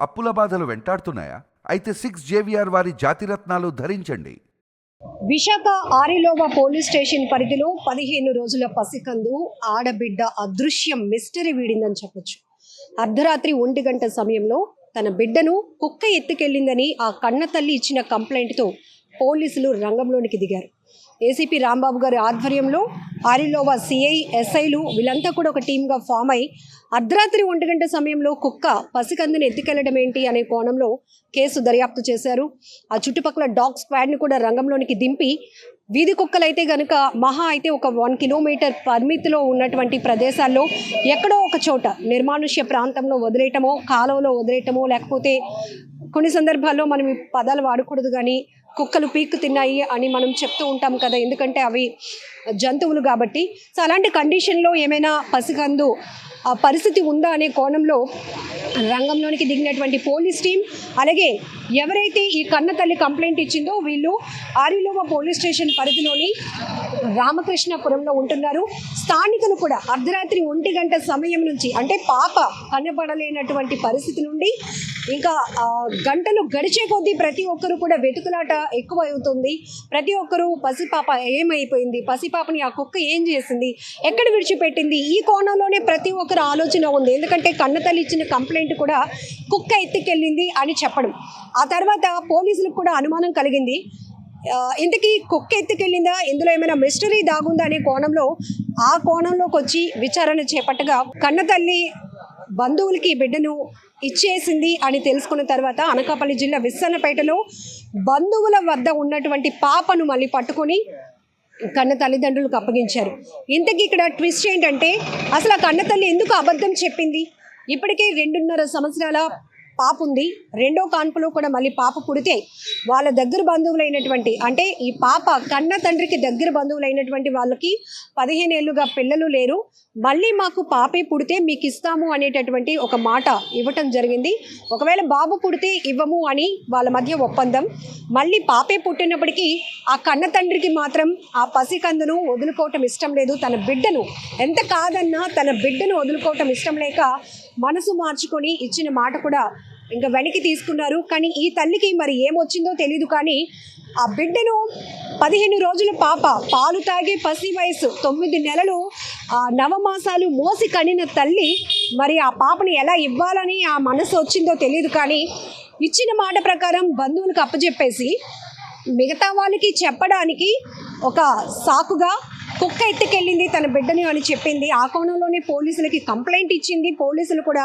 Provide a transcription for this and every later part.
అప్పుల బాధలు వెంటాడుతున్నాయా? అయితే సిక్స్ జేవిఆర్ వారి జాతిరత్నాలు ధరించండి. విశాఖ ఆరిలోవా పోలీస్ స్టేషన్ పరిధిలో పదిహేను రోజుల పసికందు ఆడబిడ్డ అదృశ్యం మిస్టరీ వీడిందని చెప్పొచ్చు. అర్ధరాత్రి ఒంటి గంట సమయంలో తన బిడ్డను కుక్క ఎత్తుకెళ్ళిందని ఆ కన్న తల్లి ఇచ్చిన కంప్లైంట్తో పోలీసులు రంగంలోనికి దిగారు. ఏసీపీ రాంబాబు గారి ఆధ్వర్యంలో ఆరిలోవా సిఐ ఎస్ఐలు వీళ్ళంతా కూడా ఒక టీమ్గా ఫామ్ అయి అర్ధరాత్రి ఒంటి గంట సమయంలో కుక్క పసికందుని ఎత్తుకెళ్ళడం ఏంటి అనే కోణంలో కేసు దర్యాప్తు చేశారు. ఆ చుట్టుపక్కల డాగ్ స్క్వాడ్ని కూడా రంగంలోనికి దింపి వీధి కుక్కలైతే గనుక మహా అయితే ఒక వన్ కిలోమీటర్ పరిమితిలో ఉన్నటువంటి ప్రదేశాల్లో ఎక్కడో ఒక చోట నిర్మానుష్య ప్రాంతంలో వదిలేయటమో కాలువలో వదిలేయటమో లేకపోతే కొన్ని సందర్భాల్లో మనం ఈ పదాలు వాడకూడదు కానీ కుక్కలు పీక్కు తిన్నాయి అని మనం చెప్తూ ఉంటాం కదా. ఎందుకంటే అవి జంతువులు కాబట్టి. సో అలాంటి కండిషన్లో ఏమైనా పసికందు ఆ పరిస్థితి ఉందా అనే కోణంలో రంగంలోనికి దిగినటువంటి పోలీస్ టీం అలాగే ఎవరైతే ఈ కన్న తల్లి కంప్లైంట్ ఇచ్చిందో వీళ్ళు ఆరిలోవ పోలీస్ స్టేషన్ పరిధిలోని రామకృష్ణపురంలో ఉంటున్నారు. స్థానికులు కూడా అర్ధరాత్రి ఒంటి గంట సమయం నుంచి అంటే పాప కనబడలేనటువంటి పరిస్థితి నుండి ఇంకా గంటలు గడిచే కొద్దీ ప్రతి ఒక్కరు కూడా వెతుకులాట ఎక్కువ అవుతుంది ప్రతి ఒక్కరు పసిపాప ఏమైపోయింది? పసిపాపని ఆ కుక్క ఏం చేసింది? ఎక్కడ విడిచిపెట్టింది? ఈ కోణంలోనే ప్రతి ఒక్కరు ఆలోచన ఉంది. ఎందుకంటే కన్నతల్లి ఇచ్చిన కంప్లైంట్ కూడా కుక్క ఎత్తుకెళ్ళింది అని చెప్పడం. ఆ తర్వాత పోలీసులకు కూడా అనుమానం కలిగింది. ఇంతకీ కుక్క ఎత్తుకెళ్ళిందా? ఇందులో ఏమైనా మిస్టరీ దాగుందా అనే కోణంలో ఆ కోణంలోకి వచ్చి విచారణ చేపట్టగా కన్నతల్లి బంధువులకి బిడ్డను ఇచ్చేసింది అని తెలుసుకున్న తర్వాత అనకాపల్లి జిల్లా విస్సన్నపేటలో బంధువుల వద్ద ఉన్నటువంటి పాపను మళ్ళీ పట్టుకొని కన్న తల్లిదండ్రులకు అప్పగించారు. ఇంతకీ ఇక్కడ ట్విస్ట్ ఏంటంటే అసలు ఆ కన్న తల్లి ఎందుకు అబద్ధం చెప్పింది? ఇప్పటికే రెండున్నర సంవత్సరాల పాప ఉంది. రెండో కాన్పులో కూడా మళ్ళీ పాప పుడితే వాళ్ళ దగ్గర బంధువులైనటువంటి అంటే ఈ పాప కన్న తండ్రికి దగ్గర బంధువులైనటువంటి వాళ్ళకి పదిహేను ఏళ్ళుగా పిల్లలు లేరు. మళ్ళీ మాకు పాపే పుడితే మీకు ఇస్తాము అనేటటువంటి ఒక మాట ఇవ్వటం జరిగింది. ఒకవేళ బాబు పుడితే ఇవ్వము అని వాళ్ళ మధ్య ఒప్పందం. మళ్ళీ పాపే పుట్టినప్పటికీ ఆ కన్న తండ్రికి మాత్రం ఆ పసికందును వదులుకోవటం ఇష్టం లేదు. తన బిడ్డను ఎంత కాదన్నా తన బిడ్డను వదులుకోవటం ఇష్టం లేక మనసు మార్చుకొని ఇచ్చిన మాట కూడా ఇంకా వెనక్కి తీసుకున్నారు. కానీ ఈ తల్లికి మరి ఏమొచ్చిందో తెలియదు కానీ ఆ బిడ్డను పదిహేను రోజుల పాప పాలు తాగే పసి వయసు తొమ్మిది నెలలు ఆ నవమాసాలు మోసి కనిన తల్లి మరి ఆ పాపని ఎలా ఇవ్వాలని ఆ మనసు వచ్చిందో తెలియదు కానీ ఇచ్చిన మాట ప్రకారం బంధువులకు అప్పచెప్పేసి మిగతా వాళ్ళకి చెప్పడానికి ఒక సాకుగా కుక్క ఎత్తుకెళ్ళింది తన బిడ్డని అని చెప్పింది. ఆ కోణంలోనే పోలీసులకి కంప్లైంట్ ఇచ్చింది. పోలీసులు కూడా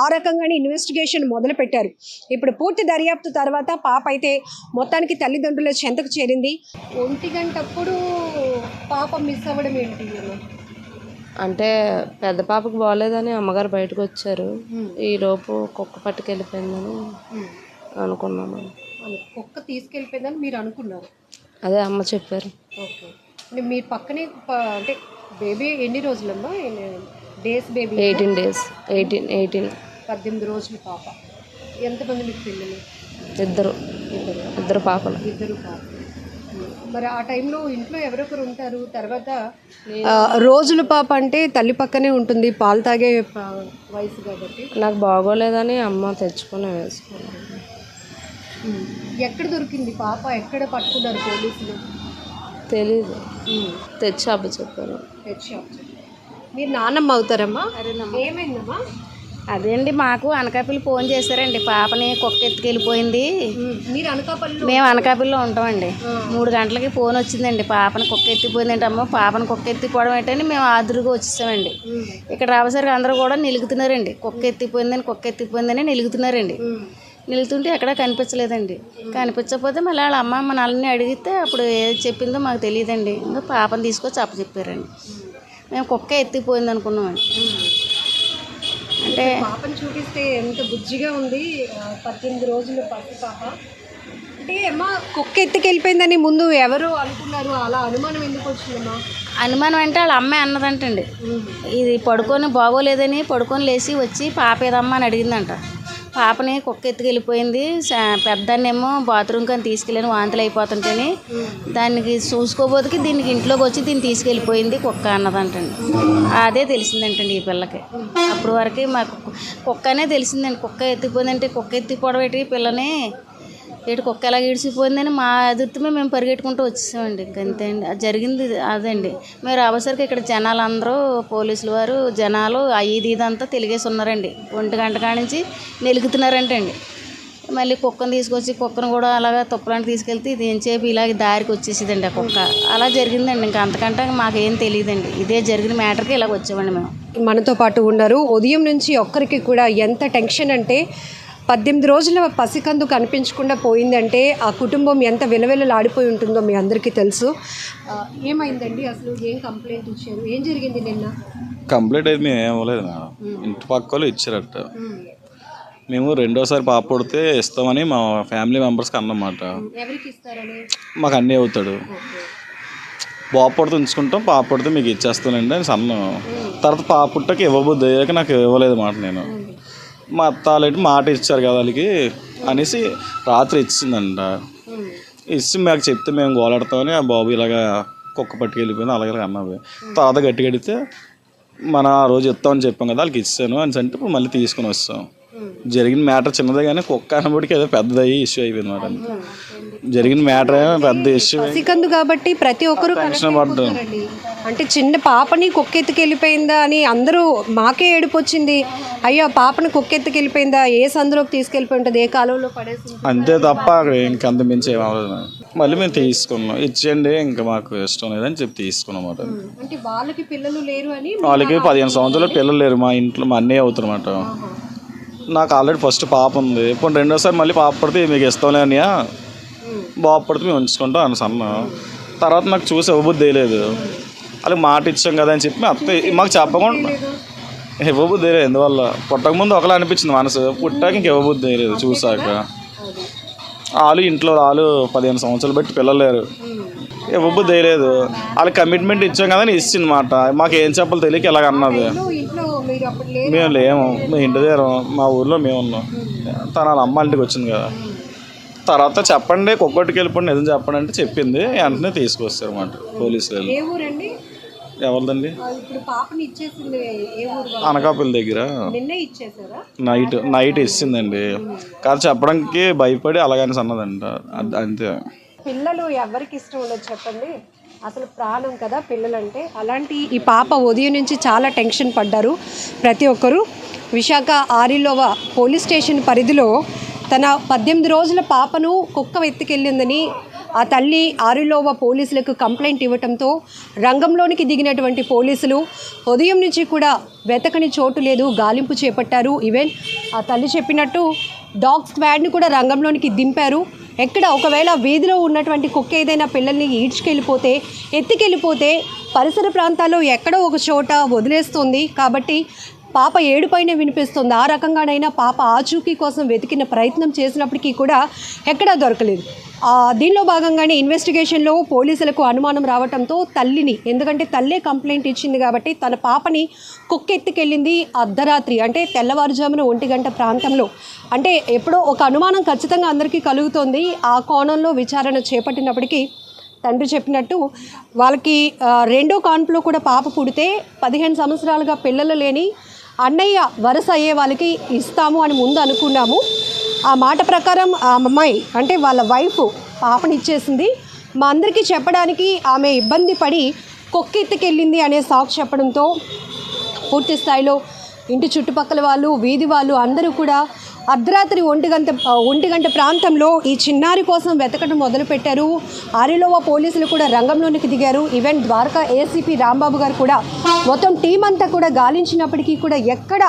ఆ రకంగానే ఇన్వెస్టిగేషన్ మొదలు పెట్టారు ఇప్పుడు పూర్తి దర్యాప్తు తర్వాత పాప అయితే మొత్తానికి తల్లిదండ్రుల చెంతకు చేరింది. ఒంటి గంటప్పుడు పాప మిస్ అవ్వడం ఏంటి అంటే పెద్ద పాపకు బాగోలేదని అమ్మగారు బయటకు వచ్చారు. ఈ లోపు కుక్క పట్టుకెళ్ళిపోయిందని అనుకున్నాము కుక్క తీసుకెళ్ళిపోయిందని మీరు అనుకున్నారు? అదే అమ్మ చెప్పారు. ఓకే. అంటే మీ పక్కనే ప- అంటే బేబీ ఎన్ని రోజులమ్మా? Days baby? Eighteen days. Eighteen eighteen. పద్దెనిమిది రోజుల పాప. ఎంతమంది మీకు పిల్లలు? ఇద్దరు. ఇద్దరు. ఇద్దరు పాపలు. ఇద్దరు పాప మరి ఆ టైంలో ఇంట్లో ఎవరొకరు ఉంటారు? తర్వాత రోజుల పాప అంటే తల్లి పక్కనే ఉంటుంది. పాలు తాగే వయసు కాబట్టి. నాకు బాగోలేదని అమ్మ తెచ్చుకొని వేసుకున్నాను ఎక్కడ దొరికింది పాప? ఎక్కడ పట్టుకున్నారు పోలీసులు? తెలీదు. తెచ్చి అబ్బ చెప్పారు తెచ్చి మీరు నాన్నమ్మ అవుతారమ్మా? ఏమైందమ్మా? అదేండి మాకు అనకాపల్లి ఫోన్ చేశారండి. పాపని కుక్క ఎత్తుకెళ్ళిపోయింది. మీరు అనకాపల్లిలో మేము అనకాపల్లిలో ఉంటామండి. మూడు గంటలకి ఫోన్ వచ్చిందండి. పాపని కుక్క ఎత్తిపోయిందంటే అమ్మ పాపని కుక్క ఎత్తిపోవడం ఏంటని మేము ఆదురుగా వచ్చేసామండి. ఇక్కడ రాబోసరికి అందరూ కూడా నిలుగుతున్నారండి. కుక్క ఎత్తిపోయిందని కుక్క ఎత్తిపోయిందని నిలుగుతున్నారండి. నిలుతుంటే ఎక్కడా కనిపించలేదండి. కనిపించకపోతే మళ్ళీ వాళ్ళ అమ్మ మా నల్లని అడిగితే అప్పుడు ఏది చెప్పిందో మాకు తెలియదండి. ఇంకా పాపని తీసుకొచ్చి అప్ప చెప్పారండి మేము కుక్క ఎత్తిపోయింది అనుకున్నామండి. అంటే పాపను చూపిస్తే ఎంత బుజ్జిగా ఉంది పద్దెనిమిది రోజులు పసి పాప. అంటే అమ్మా కుక్క ఎత్తుకెళ్ళిపోయిందని ముందు ఎవరు అనుకున్నారు? అలా అనుమానం ఎందుకు వచ్చిందమ్మా అనుమానం అంటే వాళ్ళ అమ్మాయి అన్నదంటండి. ఇది పడుకొని బాగోలేదని పడుకొని లేచి వచ్చి పాప ఏదమ్మా అని అడిగిందంట. పాపని కుక్క ఎత్తుకెళ్ళిపోయింది. పెద్దన్నేమో బాత్రూమ్కి అని తీసుకెళ్ళాను వాంతులు అయిపోతుంటేని దానికి చూసుకోబోతుకి దీనికి ఇంట్లోకి వచ్చి దీన్ని తీసుకెళ్ళిపోయింది కుక్క అన్నదంటండి. అదే తెలిసిందంటండి ఈ పిల్లకి. అప్పుడు వరకు మాకు కుక్క అనే తెలిసిందండి. కుక్క ఎత్తిపోయిందంటే కుక్క ఎత్తిపోవడం ఏంటి పిల్లని ఇటు కుక్క ఎలా ఈడ్చిపోయిందని మా ఎదుర్తమే మేము పరిగెట్టుకుంటూ వచ్చేసామండి. అంతే అండి. అది జరిగింది అదండి. మేము రాబోసరికి ఇక్కడ జనాలు అందరూ పోలీసులు వారు జనాలు ఐదు ఇదంతా తెలిగేసి ఉన్నారండి. ఒంటి గంట కాడ నుంచి నిలుగుతున్నారంటండి. మళ్ళీ కుక్కను తీసుకొచ్చి కుక్కను కూడా అలాగా తుప్పలాంటి తీసుకెళ్తే ఇది ఏం చేపి? ఇలాగ దారికి వచ్చేసిందండి ఆ కుక్క. అలా జరిగిందండి. ఇంకా అంతకంటే మాకేం తెలియదండి. ఇదే జరిగిన మ్యాటర్కి ఇలాగ వచ్చామండి మేము. మనతో పాటు ఉన్నారు. ఉదయం నుంచి ఒక్కరికి కూడా ఎంత టెన్షన్ అంటే పద్దెనిమిది రోజుల పసికందు కనిపించకుండా పోయిందంటే ఆ కుటుంబం ఎంత విలవిలలాడిపోయి ఉంటుందో మీ అందరికీ తెలుసు. ఏమైందండి? అసలు ఏం కంప్లైంట్ ఇచ్చారు? ఏం జరిగింది నిన్న? కంప్లీట్ అయితే మేము ఏం ఇవ్వలేదు మేడం. ఇంటి పక్క వాళ్ళు ఇచ్చారట. మేము. రెండోసారి పాప పుడితే ఇస్తామని మా ఫ్యామిలీ మెంబర్స్కి అన్నమాట. మాకు అన్నీ అవుతాడు. బాబు పుడితే ఉంచుకుంటాం పాప పుడితే మీకు ఇచ్చేస్తానండి అని అన్నాం. తర్వాత పాప పుట్టకి ఇవ్వబుద్ది అయ్యాక నాకు ఇవ్వలేదు మాట నేను. మా అత్త వాళ్ళకి మాట ఇచ్చారు కదా వాళ్ళకి అనేసి రాత్రి ఇచ్చిందంట. ఇచ్చి మాకు చెప్తే మేము గోలాడతామని ఆ బాబు ఇలాగా కుక్క పట్టుకెళ్ళిపోయింది అలాగే అన్నది తర్వాత గట్టి కడితే మన ఆ రోజు ఇస్తామని చెప్పాం కదా వాళ్ళకి ఇచ్చాను అని అంటే ఇప్పుడు మళ్ళీ తీసుకుని వస్తాం. జరిగిన మ్యాటర్ చిన్నదే కానీ కుక్క అన్నప్పటికీ ఏదో పెద్దదయ్యి ఇష్యూ అయిపోయింది మాట జరిగిన మ్యాటర్ ఏమో పెద్ద ఇష్యూ కాబట్టి ప్రతి ఒక్కరూ టెన్షన్ పడ్డాం అంటే చిన్న పాపని కుక్కెత్తుకెళ్ళిపోయిందా అని అందరూ మాకే ఏడుపు వచ్చింది అయ్యో పాపని కుక్కెత్తుకెళ్ళిపోయిందా? ఏ సందులోకి తీసుకెళ్ళిపోయి ఉంటుంది ఏ కాలంలో పడేసి అంతే తప్ప ఇంకంత మించి ఏం అవ్వలేదు మళ్ళీ మేము తీసుకున్నాం. ఇచ్చేయండి ఇంకా మాకు ఇష్టం లేదని చెప్పి తీసుకున్నాం అన్నమాట. అంటే వాళ్ళకి పిల్లలు లేరు అని వాళ్ళకి పదిహేను సంవత్సరాలు పిల్లలు లేరు. మా ఇంట్లో మా అన్నయ్య అవుతారన్నమాట నాకు ఆల్రెడీ ఫస్ట్ పాప ఉంది. ఇప్పుడు రెండోసారి మళ్ళీ పాప పడితే మీకు ఇష్టంలే అన్నయ్య బాబు పడితే మేము ఉంచుకుంటాం అని అన్న. తర్వాత నాకు చూసి ఇవ్వబుద్ధి వేయలేదు వాళ్ళకి మాట ఇచ్చాం కదా అని చెప్పి అత్త మాకు చెప్పకుండా ఇవ్వబుద్ధి లేదు. ఎందువల్ల? పుట్టక ముందు ఒకలా అనిపించింది మనసు. పుట్టాక ఇంక ఇవ్వబుద్ధి లేదు చూసాక. వాళ్ళు ఇంట్లో వాళ్ళు పదిహేను సంవత్సరాలు బట్టి పిల్లలు లేరు. ఇవ్వబుద్ధి లేదు. వాళ్ళకి కమిట్మెంట్ ఇచ్చాం కదా అని ఇచ్చింది మాట. మాకు ఏం చెప్పాలో తెలియక ఇలాగ అన్నది. మేము లేము. మేము ఇంటి దగ్గర మా ఊర్లో మేము ఉన్నాం. తన వాళ్ళ అమ్మ ఇంటికి వచ్చింది కదా. తర్వాత చెప్పండి కుక్కటికి వెళ్ళిపోండి నిజం చెప్పండి అంటే చెప్పింది. వెంటనే తీసుకొస్తారు అన్నమాట పోలీసులు వెళ్ళి. ఎవరిదండి? ఇప్పుడు పాపని ఇచ్చేసింది ఏ ఊరు వాళ్ళు? అనకాపల్లి దగ్గర. నిన్నే ఇచ్చేసారా నైట్ నైట్ ఇచ్చిందండి. కాదు చెప్పడానికి భయపడి అలాగని అన్నదంట అంతే. పిల్లలు ఎవరికి ఇష్టం ఉండదు చెప్పండి. అసలు ప్రాణం కదా పిల్లలంటే. అలాంటి ఈ పాప ఉదయం నుంచి చాలా టెన్షన్ పడ్డారు. ప్రతి ఒక్కరూ విశాఖ ఆరిలోవ పోలీస్ స్టేషన్ పరిధిలో తన పద్దెనిమిది రోజుల పాపను కుక్క ఎత్తుకెళ్ళిందని ఆ తల్లి ఆరులోవ పోలీసులకు కంప్లైంట్ ఇవ్వటంతో రంగంలోనికి దిగినటువంటి పోలీసులు ఉదయం నుంచి కూడా వెతకని చోటు లేదు గాలింపు చేపట్టారు. ఈవెన్ ఆ తల్లి చెప్పినట్టు డాగ్ స్క్వాడ్ని కూడా రంగంలోనికి దింపారు. ఎక్కడ ఒకవేళ వీధిలో ఉన్నటువంటి కుక్క ఏదైనా పిల్లల్ని ఈడ్చుకెళ్ళిపోతే ఎత్తుకెళ్ళిపోతే పరిసర ప్రాంతాల్లో ఎక్కడో ఒక చోట వదిలేస్తుంది. కాబట్టి పాప ఏడుపైనే వినిపిస్తుంది. ఆ రకంగానైనా పాప ఆచూకీ కోసం వెతికిన ప్రయత్నం చేసినప్పటికీ కూడా ఎక్కడా దొరకలేదు. దీనిలో భాగంగానే ఇన్వెస్టిగేషన్లో పోలీసులకు అనుమానం రావడంతో తల్లిని ఎందుకంటే తల్లే కంప్లైంట్ ఇచ్చింది కాబట్టి తన పాపని కుక్కెత్తుకెళ్ళింది అర్ధరాత్రి అంటే తెల్లవారుజామున ఒంటి గంట ప్రాంతంలో. అంటే ఎప్పుడో ఒక అనుమానం ఖచ్చితంగా అందరికీ కలుగుతోంది. ఆ కోణంలో విచారణ చేపట్టినప్పటికీ తండ్రి చెప్పినట్టు వాళ్ళకి రెండో కాన్పులో కూడా పాప పుడితే పదిహేను సంవత్సరాలుగా పిల్లలు లేని అన్నయ్య వరుస అయ్యే వాళ్ళకి ఇస్తాము అని ముందు అనుకున్నాము. ఆ మాట ప్రకారం ఆ అమ్మాయి అంటే వాళ్ళ వైఫ్ పాపనిచ్చేసింది. మా అందరికీ చెప్పడానికి ఆమె ఇబ్బంది పడి కొక్కెత్తుకెళ్ళింది అనే సాకు చెప్పడంతో పూర్తి స్థాయిలో ఇంటి చుట్టుపక్కల వాళ్ళు వీధి వాళ్ళు అందరూ కూడా అర్ధరాత్రి ఒంటి గంట ఒంటి గంట ప్రాంతంలో ఈ చిన్నారి కోసం వెతకడం మొదలుపెట్టారు. ఆరిలోవా పోలీసులు కూడా రంగంలోనికి దిగారు. ఈవెన్ ద్వారకా ఏసీపీ రాంబాబు గారు కూడా మొత్తం టీం అంతా కూడా గాలించినప్పటికీ కూడా ఎక్కడ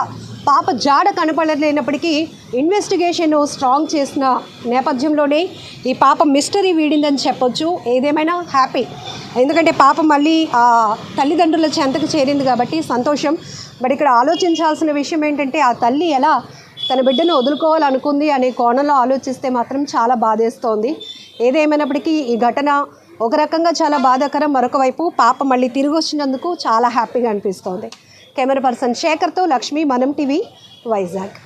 పాప జాడ కనపడలేనప్పటికీ ఇన్వెస్టిగేషన్ స్ట్రాంగ్ చేసిన నేపథ్యంలోనే ఈ పాప మిస్టరీ వీడిందని చెప్పొచ్చు. ఏదేమైనా హ్యాపీ ఎందుకంటే పాప మళ్ళీ ఆ తల్లిదండ్రుల చెంతకు చేరింది కాబట్టి సంతోషం. బట్ ఇక్కడ ఆలోచించాల్సిన విషయం ఏంటంటే ఆ తల్లి ఎలా తన బిడ్డను వదులుకోవాలనుకుంది అనే కోణంలో ఆలోచిస్తే మాత్రం చాలా బాధేస్తోంది. ఏదేమైనప్పటికీ ఈ ఘటన ఒక రకంగా చాలా బాధాకరం. మరొక వైపు పాప మళ్ళీ తిరిగి వచ్చినందుకు చాలా హ్యాపీగా అనిపిస్తోంది. కెమెరా పర్సన్ శేఖర్తో లక్ష్మి మనం టీవీ వైజాగ్.